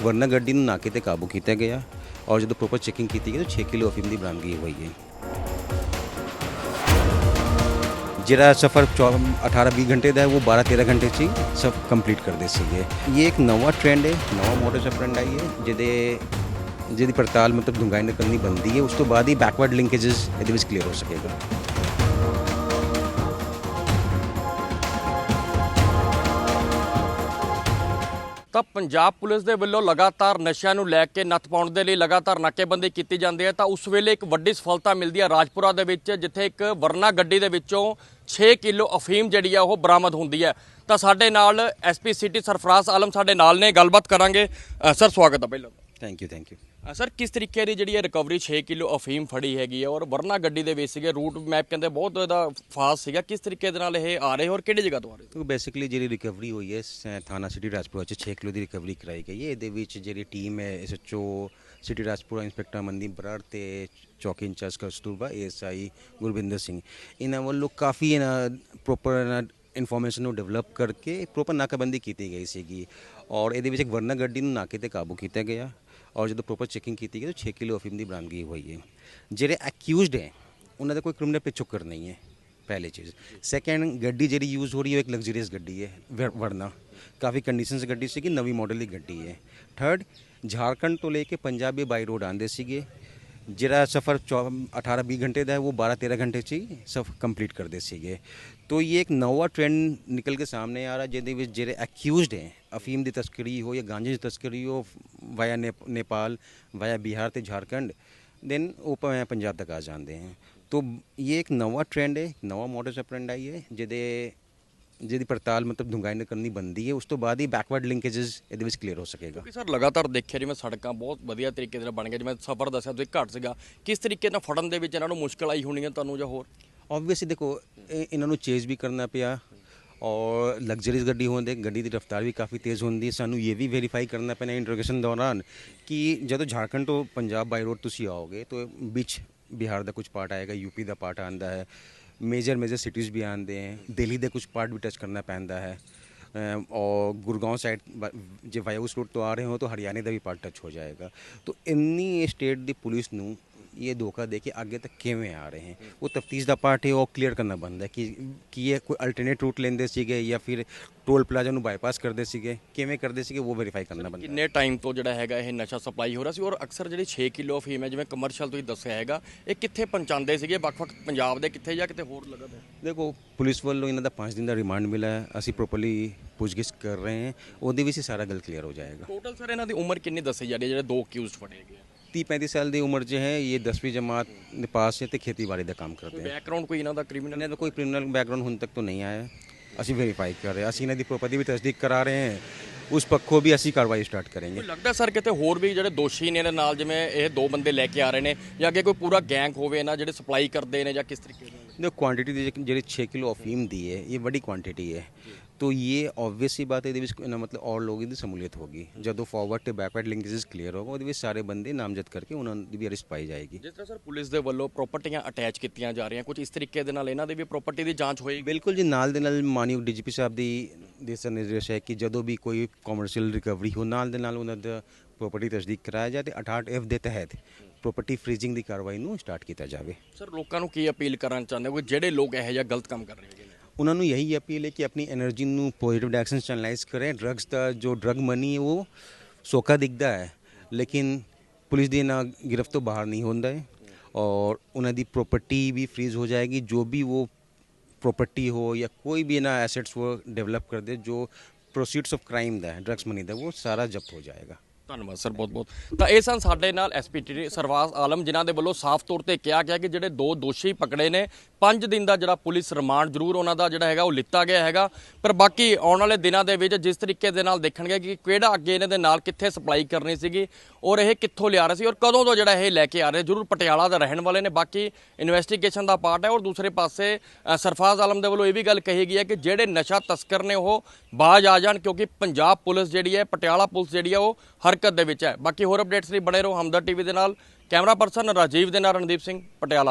ਵਰਨਾ ਗੱਡੀ ਨੂੰ ਨਾਕੇ ਤੇ ਕਾਬੂ ਕੀਤਾ ਗਿਆ ਔਰ ਜਦੋਂ ਪ੍ਰੋਪਰ ਚੈਕਿੰਗ ਕੀਤੀ ਗਈ ਤਾਂ 6 ਕਿਲੋ ਅਫੀਮ ਦੀ ਬਰਾਮਦਗੀ ਹੋਈ ਹੈ। ਜਿਹੜਾ ਸਫ਼ਰ 18-20 ਘੰਟੇ ਦਾ ਹੈ, ਉਹ 12-13 ਘੰਟੇ 'ਚ ਹੀ ਸਭ ਕੰਪਲੀਟ ਕਰਦੇ ਸੀਗੇ। ਇਹ ਇੱਕ ਨਵਾਂ ਟ੍ਰੈਂਡ ਹੈ, ਨਵਾਂ ਮੋਡਸ ਆਈ ਹੈ, ਜਿਹਦੇ, ਜਿਹਦੀ ਪੜਤਾਲ ਮਤਲਬ ਡੂੰਘਾਈ ਨਾਲ ਕਰਨੀ ਬੰਦੀ ਹੈ। ਉਸ ਤੋਂ ਬਾਅਦ ਹੀ ਬੈਕਵਰਡ ਲਿੰਕੇजेस ਇਹਦੇ ਵਿੱਚ ਕਲੀਅਰ ਹੋ ਸਕੇਗਾ। ਤਾਂ ਪੰਜਾਬ ਪੁਲਿਸ ਦੇ ਵੱਲੋਂ ਲਗਾਤਾਰ ਨਸ਼ਿਆਂ ਨੂੰ ਲੈ ਕੇ ਨੱਥ ਪਾਉਣ ਦੇ ਲਈ ਲਗਾਤਾਰ ਨਾਕੇਬੰਦੀ ਕੀਤੀ ਜਾਂਦੀ ਹੈ ਤਾਂ ਉਸ ਵੇਲੇ ਇੱਕ ਵੱਡੀ ਸਫਲਤਾ ਮਿਲਦੀ ਹੈ ਰਾਜਪੁਰਾ ਦੇ ਵਿੱਚ, ਜਿੱਥੇ ਇੱਕ ਵਰਨਾ ਗੱਡੀ ਦੇ ਵਿੱਚੋਂ 6 ਕਿਲੋ ਅਫੀਮ ਜਿਹੜੀ ਆ ਉਹ ਬਰਾਮਦ ਹੁੰਦੀ ਹੈ। ਤਾਂ ਸਾਡੇ ਨਾਲ ਐਸਪੀ ਸਿਟੀ ਸਰਫਰਾਜ਼ ਆਲਮ ਸਾਡੇ ਨਾਲ ਨੇ, ਗੱਲਬਾਤ ਕਰਾਂਗੇ। ਸਰ, ਸਵਾਗਤ ਹੈ ਪਹਿਲਾਂ। Thank you thank you sir ਕਿਸ ਤਰੀਕੇ ਦੀ ਜਿਹੜੀ ਹੈ ਰਿਕਵਰੀ 6 ਕਿਲੋ ਅਫੀਮ ਫੜੀ ਹੈਗੀ ਹੈ ਔਰ ਵਰਨਾ ਗੱਡੀ ਦੇ ਵਿੱਚ ਸੀਗੇ ਰੂਟ ਮੈਪ ਕਹਿੰਦੇ ਬਹੁਤ ਇਹਦਾ ਫਾਸਟ ਸੀਗਾ ਕਿਸ ਤਰੀਕੇ ਦੇ ਨਾਲ ਇਹ ਆ ਰਹੇ ਔਰ ਕਿਹੜੀ ਜਗ੍ਹਾ ਤੋਂ ਆ ਰਹੇ? ਤੋ ਬੇਸਿਕਲੀ ਜਿਹੜੀ ਰਿਕਵਰੀ ਹੋਈ ਹੈ ਥਾਣਾ ਸਿਟੀ ਰਾਜਪੁਰਾ ਚ 6 ਕਿਲੋ ਦੀ ਰਿਕਵਰੀ ਕਰਾਈ ਗਈ ਹੈ। ਇਹਦੇ ਵਿੱਚ ਜਿਹੜੀ ਟੀਮ ਹੈ SHO city Rajpura inspector Mandeep Brar ਤੇ ਚੌਕੀ in charge Kasturba ASI Gurwinder Singh. ਇਹਨਾਂ ਵੱਲੋਂ ਕਾਫੀ ਪ੍ਰੋਪਰ ਇਨਫੋਰਮੇਸ਼ਨ ਨੂੰ ਡਿਵੈਲਪ ਕਰਕੇ ਪ੍ਰੋਪਰ ਨਾਕਾਬੰਦੀ ਕੀਤੀ ਗਈ ਸੀਗੀ। ਔਰ ਇਹਦੇ ਵਿੱਚ ਇੱਕ ਵਰਨਾ ਗੱਡੀ ਨੂੰ ਨਾਕੇ ਤੇ ਕਾਬੂ ਕੀਤਾ ਗਿਆ। ਔਰ ਜਦੋਂ ਪ੍ਰੋਪਰ ਚੈਕਿੰਗ ਕੀਤੀ ਗਈ ਤਾਂ 6 ਕਿਲੋ ਅਫੀਮ ਦੀ ਬਰਾਮਦਗੀ ਹੋਈ ਹੈ ਜਿਹੜੇ ਅਕਿਊਜ਼ਡ ਹੈ ਉਹਨਾਂ ਦਾ ਕੋਈ ਕ੍ਰਿਮੀਨਲ ਪਿਛੋਕਰ ਨਹੀਂ ਹੈ ਪਹਿਲੀ ਚੀਜ਼ ਸੈਕੰਡ ਗੱਡੀ ਜਿਹੜੀ ਯੂਜ਼ ਹੋ ਰਹੀ ਹੈ ਉਹ ਇੱਕ ਲਗਜ਼ਰੀਅਸ ਗੱਡੀ ਹੈ ਵਰ- ਵਰਨਾ ਕਾਫੀ ਕੰਡੀਸ਼ਨਸ ਗੱਡੀ ਸੀਗੀ ਨਵੀਂ ਮਾਡਲ ਦੀ ਗੱਡੀ ਹੈ ਥਰਡ ਝਾਰਖੰਡ ਤੋਂ ਲੈ ਕੇ ਪੰਜਾਬੀ ਬਾਈ ਰੋਡ ਆਂਦੇ ਸੀਗੇ ਜਿਹੜਾ ਸਫ਼ਰ 18-20 ਘੰਟੇ ਦਾ ਹੈ ਉਹ 12-13 ਘੰਟੇ 'ਚ ਹੀ ਸਭ ਕੰਪਲੀਟ ਕਰਦੇ ਸੀਗੇ ਤੋ ਇਹ ਇੱਕ ਨਵਾਂ ਟ੍ਰੈਂਡ ਨਿਕਲ ਕੇ ਸਾਹਮਣੇ ਆ ਰਿਹਾ ਜਿਹਦੇ ਵਿੱਚ ਜਿਹੜੇ ਅਕਿਊਜ਼ਡ ਹੈ ਅਫੀਮ ਦੀ ਤਸਕਰੀ ਹੋ ਜਾਂ ਗਾਂਜੇ ਦੀ ਤਸਕਰੀ ਹੋ ਵਾਇਆ ਨੇਪਾਲ ਵਾਇਆ ਬਿਹਾਰ ਤੇ ਝਾਰਖੰਡ ਦੈਨ ਉਹ ਭਾਵੇਂ ਪੰਜਾਬ ਤੱਕ ਆ ਜਾਂਦੇ ਹਨ ਤੋ ਇਹ ਇੱਕ ਨਵਾਂ ਟ੍ਰੈਂਡ ਹੈ ਨਵਾਂ ਮੋਡਸ ਆਪਰੈਂਡਾਈ ਹੈ ਜਿਹਦੇ ਜਿਹਦੀ ਪੜਤਾਲ ਮਤਲਬ ਡੂੰਘਾਈ ਨਾਲ ਕਰਨੀ ਬੰਦੀ ਹੈ ਉਸ ਤੋਂ ਬਾਅਦ ਹੀ ਬੈਕਵਰਡ ਲਿੰਕੇजेस ਇਹਦੇ ਵਿੱਚ ਕਲੀਅਰ ਹੋ ਸਕੇਗਾ। ਕਿਉਂਕਿ ਸਰ ਲਗਾਤਾਰ ਦੇਖਿਆ ਜਿਵੇਂ ਸੜਕਾਂ ਬਹੁਤ ਵਧੀਆ ਤਰੀਕੇ ਨਾਲ ਬਣ ਗਈਆਂ ਜਿਵੇਂ ਸਫ਼ਰ ਦੱਸਿਆ ਤੁਸੀਂ ਘੱਟ ਸੀਗਾ ਕਿਸ ਤਰੀਕੇ ਨਾਲ ਫੜਨ ਦੇ ਵਿੱਚ ਇਹਨਾਂ ਨੂੰ ਮੁਸ਼ਕਲ ਆਈ ਹੋਣੀ ਹੈ ਤੁਹਾਨੂੰ ਜਾਂ ਹੋਰ? ਆਬਵੀਅਸਲੀ ਦੇਖੋ ਇਹ- ਇਹਨਾਂ ਨੂੰ ਚੇਜ਼ ਵੀ ਕਰਨਾ ਪਿਆ ਔਰ ਲਗਜ਼ਰੀਜ਼ ਗੱਡੀ ਹੁੰਦੇ ਗੱਡੀ ਦੀ ਰਫ਼ਤਾਰ ਵੀ ਕਾਫੀ ਤੇਜ਼ ਹੁੰਦੀ ਹੈ। ਸਾਨੂੰ ਇਹ ਵੀ ਵੈਰੀਫਾਈ ਕਰਨਾ ਪੈਣਾ ਇੰਟਰੋਗੇਸ਼ਨ ਦੌਰਾਨ ਕਿ ਜਦੋਂ ਝਾਰਖੰਡ ਤੋਂ ਪੰਜਾਬ ਬਾਈ ਰੋਡ ਤੁਸੀਂ ਆਓਗੇ ਤਾਂ ਵਿੱਚ ਬਿਹਾਰ ਦਾ ਕੁਝ ਪਾਰਟ ਆਏਗਾ ਯੂਪੀ ਦਾ ਪਾਰਟ ਆਂਦਾ ਹੈ। ਮੇਜਰ ਮੇਜਰ ਸਿਟੀਜ਼ ਵੀ ਆਂਦੇ ਹੈ। ਦਿੱਲੀ ਦੇ ਕੁਝ ਪਾਰਟ ਵੀ ਟੱਚ ਕਰਨਾ ਪੈਂਦਾ ਹੈ। ਔਰ ਗੁਰਗਾਉਂ ਸਾਈਡ ਜੇ ਵਾਇਓਸ ਰੋਡ ਤੋਂ ਆ ਰਹੇ ਹੋ ਤਾਂ ਹਰਿਆਣੇ ਦਾ ਵੀ ਪਾਰਟ ਟੱਚ ਹੋ ਜਾਏਗਾ। ਤਾਂ ਇੰਨੀ ਸਟੇਟ ਦੀ ਪੁਲਿਸ ਨੂੰ ਇਹ ਧੋਖਾ ਦੇ ਕੇ ਅੱਗੇ ਤੱਕ ਕਿਵੇਂ ਆ ਰਹੇ ਹਨ ਉਹ ਤਫਤੀਸ਼ ਦਾ ਪਾਰਟ ਹੈ ਉਹ ਕਲੀਅਰ ਕਰਨਾ ਬੰਦਾ ਕਿ ਕੀ ਇਹ ਕੋਈ ਅਲਟਰਨੇਟ ਰੂਟ ਲੈਂਦੇ ਸੀਗੇ ਜਾਂ ਫਿਰ ਟੋਲ ਪਲਾਜ਼ਾ ਨੂੰ ਬਾਈਪਾਸ ਕਰਦੇ ਸੀਗੇ ਕਿਵੇਂ ਕਰਦੇ ਸੀਗੇ ਉਹ ਵੈਰੀਫਾਈ ਕਰਨਾ ਬੰਦਾ ਕਿੰਨੇ ਟਾਈਮ ਤੋਂ ਜਿਹੜਾ ਹੈਗਾ ਇਹ ਨਸ਼ਾ ਸਪਲਾਈ ਹੋ ਰਿਹਾ ਸੀ ਔਰ ਅਕਸਰ ਜਿਹੜੀ 6 ਕਿਲੋ ਫੀਮ ਹੈ ਜਿਵੇਂ ਕਮਰਸ਼ੀਅਲ ਤੁਸੀਂ ਦੱਸਿਆ ਹੈਗਾ ਇਹ ਕਿੱਥੇ ਪਹੁੰਚਾਉਂਦੇ ਸੀਗੇ ਵੱਖ-ਵੱਖ ਪੰਜਾਬ ਦੇ ਕਿੱਥੇ ਜਾਂ ਕਿਤੇ ਹੋਰ ਲਗਾਤਾਰ ਦੇਖੋ ਪੁਲਿਸ ਵੱਲੋਂ ਇਹਨਾਂ ਦਾ 5 ਦਿਨ ਦਾ ਰਿਮਾਂਡ ਮਿਲਾ ਹੈ ਅਸੀਂ ਪ੍ਰੋਪਰਲੀ ਪੁੱਛਗਿੱਛ ਕਰ ਰਹੇ ਹਾਂ ਉਹਦੇ ਵਿੱਚ ਸਾਰਾ ਗੱਲ ਕਲੀਅਰ ਹੋ ਜਾਏਗਾ ਟੋਟਲ ਸਰ ਇਹਨਾਂ ਦੀ ਉਮਰ ਕਿੰਨੀ ਦੱਸੀ ਜਾ ਰਹੀ ਹੈ ਜਿਹੜੇ ਦੋ ਅਕਿਊਜ਼ਡ ਫੜੇ ਗਏ 30 35 ਸਾਲ ਦੀ ਉਮਰ 'ਚ ਹੈ ਇਹ 10ਵੀਂ ਜਮਾਤ ਦੇ ਪਾਸ ਹੈ ਤੇ ਖੇਤੀਬਾੜੀ ਦਾ ਕੰਮ ਕਰਦੇ ਹੈ। ਬੈਕਗ੍ਰਾਉਂਡ ਕੋਈ ਇਹਨਾਂ ਦਾ ਕ੍ਰਿਮੀਨਲ ਇਹਨਾਂ ਦਾ ਕੋਈ ਕ੍ਰਿਮੀਨਲ ਬੈਕਗ੍ਰਾਉਂਡ ਹੁਣ ਤੱਕ ਤੋਂ ਨਹੀਂ ਆਇਆ। ਅਸੀਂ ਵੈਰੀਫਾਈ ਕਰ ਰਹੇ ਅਸੀਂ ਇਹਨਾਂ ਦੀ ਪ੍ਰੋਪਰਟੀ ਵੀ ਤਸਦੀਕ ਕਰਾ ਰਹੇ ਹਾਂ। ਉਸ ਪੱਖੋਂ ਵੀ ਅਸੀਂ ਕਾਰਵਾਈ ਸਟਾਰਟ ਕਰਾਂਗੇ। ਲੱਗਦਾ ਸਰ ਕਿਤੇ ਹੋਰ ਵੀ ਜਿਹੜੇ ਦੋਸ਼ੀ ਨੇ ਇਹਨਾਂ ਨਾਲ ਜਿਵੇਂ ਇਹ ਦੋ ਬੰਦੇ ਲੈ ਕੇ ਆ ਰਹੇ ਨੇ ਜਾਂ ਕਿ ਕੋਈ ਪੂਰਾ ਗੈਂਗ ਹੋਵੇ ਨਾ ਜਿਹੜੇ ਸਪਲਾਈ ਕਰਦੇ ਨੇ ਜਾਂ ਕਿਸ ਤਰੀਕੇ ਦੇ ਦੇਖੋ ਕੁਆਂਟੀਟੀ ਦੀ ਜਿਹੜੀ 6 ਕਿਲੋ ਅਫੀਮ ਦੀ ਹੈ ਇਹ ਵੱਡੀ ਕੁਆਂਟੀਟੀ ਹੈ। तो ये ऑब्वियसली बात है ਇਹਦੇ ਮਤਲਬ ਔਰ ਲੋਕ ਇਹਦੀ ਸਮੂਲੀਅਤ ਹੋਗੀ ਜਦੋਂ ਫਾਰਵਰਡ ਤੇ ਬੈਕਵਰਡ ਲਿੰਕੇजेस ਕਲੀਅਰ ਹੋਗਾ ਉਹਦੇ ਵਿੱਚ ਸਾਰੇ ਬੰਦੇ ਨਾਮਜ਼ਦ ਕਰਕੇ ਉਹਨਾਂ ਦੀ ਵੀ ਅਰੈਸਟ ਪਾਈ ਜਾਏਗੀ ਜਿਸ ਤਰ੍ਹਾਂ ਸਰ ਪੁਲਿਸ ਦੇ ਵੱਲੋਂ ਪ੍ਰਾਪਰਟੀਆਂ ਅਟੈਚ ਕੀਤੀਆਂ ਜਾ ਰਹੀਆਂ ਕੁਝ ਇਸ ਤਰੀਕੇ ਦੇ ਨਾਲ ਇਹਨਾਂ ਦੇ ਵੀ ਪ੍ਰਾਪਰਟੀ ਦੀ ਜਾਂਚ ਹੋਏਗੀ ਬਿਲਕੁਲ ਜੀ ਨਾਲ ਦੇ ਨਾਲ ਮਾਨਯੋਗ ਡੀਜੀਪੀ ਸਾਹਿਬ ਦੀ ਦਿਸ਼ਾ ਨਿਰਦੇਸ਼ ਹੈ ਕਿ ਜਦੋਂ ਵੀ ਕੋਈ ਕਮਰਸ਼ੀਅਲ ਰਿਕਵਰੀ ਹੋ ਨਾਲ ਦੇ ਨਾਲ ਉਹਨਾਂ ਦਾ ਪ੍ਰਾਪਰਟੀ ਤਸਦੀਕ ਕਰਾਇਆ ਜਾਏ ਤੇ 68F ਦੇ ਤਹਿਤ ਪ੍ਰਾਪਰਟੀ ਫ੍ਰੀਜ਼ਿੰਗ ਦੀ ਕਾਰਵਾਈ ਨੂੰ ਸਟਾਰਟ ਕੀਤਾ ਜਾਵੇ ਸਰ ਲੋਕਾਂ ਨੂੰ ਕੀ ਅਪੀਲ ਕਰਨਾ ਚਾਹੁੰਦੇ ਹੋ ਕਿ ਜਿਹੜੇ ਲੋਕ ਇਹੋ ਜਿਹਾ ਗਲਤ ਕੰਮ ਕਰ ਰਹੇ ਨੇ उन्होंने यही अपील है कि अपनी एनर्जी में पॉजिटिव डायरेक्शन चैनलाइज करें। ड्रग्स का जो ड्रग मनी है, वो सौखा दिखता है, लेकिन पुलिस दी ना गिरफ्त तो बाहर नहीं होता है और उन्होंने प्रॉपर्टी भी फ्रीज हो जाएगी। जो भी वो प्रॉपर्टी हो या कोई भी ना एसेट्स वो डेवलप कर दे, जो proceeds of crime the drugs money the, वो सारा जब्त हो जाएगा। ਧੰਨਵਾਦ ਸਰ, ਬਹੁਤ ਬਹੁਤ। ਤਾਂ ਇਹ ਸਨ ਸਾਡੇ ਨਾਲ ਐਸਪੀਟੀ ਸਰਵਾਸ ਆਲਮ, ਜਿਨ੍ਹਾਂ ਦੇ ਵੱਲੋਂ ਸਾਫ਼ ਤੌਰ ਤੇ ਕਿਹਾ ਗਿਆ ਕਿ ਜਿਹੜੇ ਦੋ ਦੋਸ਼ੀ ਪਕੜੇ ਨੇ 5 ਦਿਨ ਦਾ ਜਿਹੜਾ ਪੁਲਿਸ ਰਿਮਾਂਡ ਜ਼ਰੂਰ ਉਹਨਾਂ ਦਾ ਜਿਹੜਾ ਹੈਗਾ, ਉਹ ਲਿੱਤਾ ਗਿਆ ਹੈਗਾ। ਪਰ ਬਾਕੀ ਆਉਣ ਵਾਲੇ ਦਿਨਾਂ ਦੇ ਵਿੱਚ ਜਿਸ ਤਰੀਕੇ ਦੇ ਨਾਲ ਦੇਖਣਗੇ ਕਿ ਕਿਹੜਾ ਅੱਗੇ ਇਹਨਾਂ ਦੇ ਨਾਲ ਕਿੱਥੇ ਸਪਲਾਈ ਕਰਨੀ ਸੀਗੀ, ਔਰ ਇਹ ਕਿੱਥੋਂ ਲਿਆ ਰਹੇ ਸੀ, ਔਰ ਕਦੋਂ ਤੋਂ ਜਿਹੜਾ ਇਹ ਲੈ ਕੇ ਆ ਰਹੇ, ਜ਼ਰੂਰ ਪਟਿਆਲਾ ਦਾ ਰਹਿਣ ਵਾਲੇ ਨੇ। ਬਾਕੀ ਇਨਵੈਸਟੀਗੇਸ਼ਨ ਦਾ ਪਾਰਟ ਹੈ, ਔਰ ਦੂਸਰੇ ਪਾਸੇ ਸਰਫਾਜ਼ ਆਲਮ ਦੇ ਵੱਲੋਂ ਇਹ ਵੀ ਗੱਲ ਕਹੀ ਗਈ ਹੈ ਕਿ ਜਿਹੜੇ ਨਸ਼ਾ ਤਸਕਰ ਨੇ ਉਹ ਬਾਜ ਆ ਜਾਣ, ਕਿਉਂਕਿ ਪੰਜਾਬ ਪੁਲਿਸ ਜਿਹੜੀ ਹੈ, ਪਟਿਆਲਾ ਪੁਲਿਸ ਜਿਹੜੀ ਹੈ, ਉਹ ਹਰ ਹਰਕਤ ਦੇ ਵਿੱਚ ਹੈ। ਬਾਕੀ ਹੋਰ ਅਪਡੇਟਸ ਲਈ ਬਣੇ ਰਹੋ ਹਮਦਰ ਟੀਵੀ ਦੇ ਨਾਲ। ਕੈਮਰਾ ਪਰਸਨ ਰਾਜੀਵ ਦੇ ਨਾਲ ਰਣਦੀਪ ਸਿੰਘ, ਪਟਿਆਲਾ।